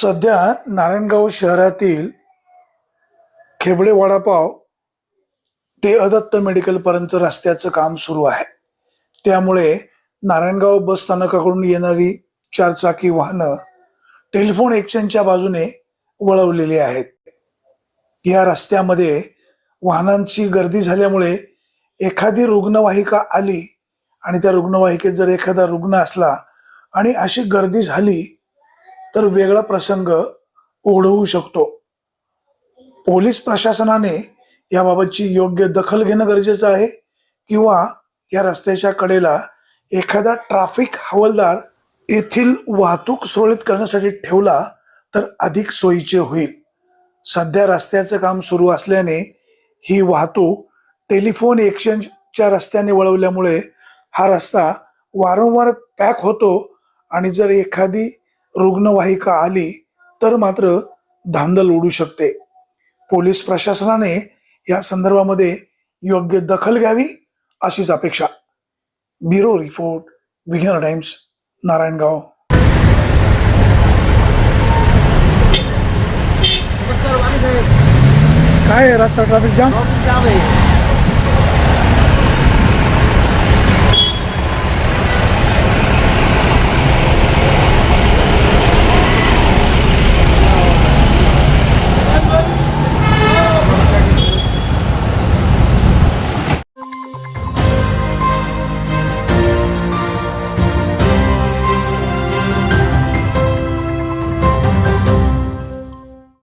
सध्या नारायणगाव शहरातील खेबडे वडापाव ते अदत्त मेडिकलपर्यंत रस्त्याचं काम सुरू आहे. त्यामुळे नारायणगाव बस स्थानकाकडून येणारी चारचाकी वाहनं टेलिफोन एक्सचेंजच्या बाजूने वळवलेली आहेत. या रस्त्यामध्ये वाहनांची गर्दी झाल्यामुळे एखादी रुग्णवाहिका आली आणि त्या रुग्णवाहिकेत जर एखादा रुग्ण असला आणि अशी गर्दी झाली तर वेगळा प्रसंग ओढवू शकतो. पोलीस प्रशासनाने याबाबतची योग्य दखल घेणं गरजेचं आहे किंवा या रस्त्याच्या कडेला एखादा ट्रॅफिक हवालदार येथील वाहतूक सुरळीत करण्यासाठी ठेवला तर अधिक सोयीचे होईल. सध्या रस्त्याचं काम सुरू असल्याने ही वाहतूक टेलिफोन एक्सचेंजच्या रस्त्याने वळवल्यामुळे हा रस्ता वारंवार पॅक होतो आणि जर एखादी रुग्णवाहिका आली तर मात्र धांदल उडू शकते. पोलीस प्रशासनाने या संदर्भामध्ये योग्य दखल घ्यावी अशीच अपेक्षा. Bureau report Vighna Times Narayangaon. काय आहे? रस्ता ट्रॅफिक जाम? जाम आहे.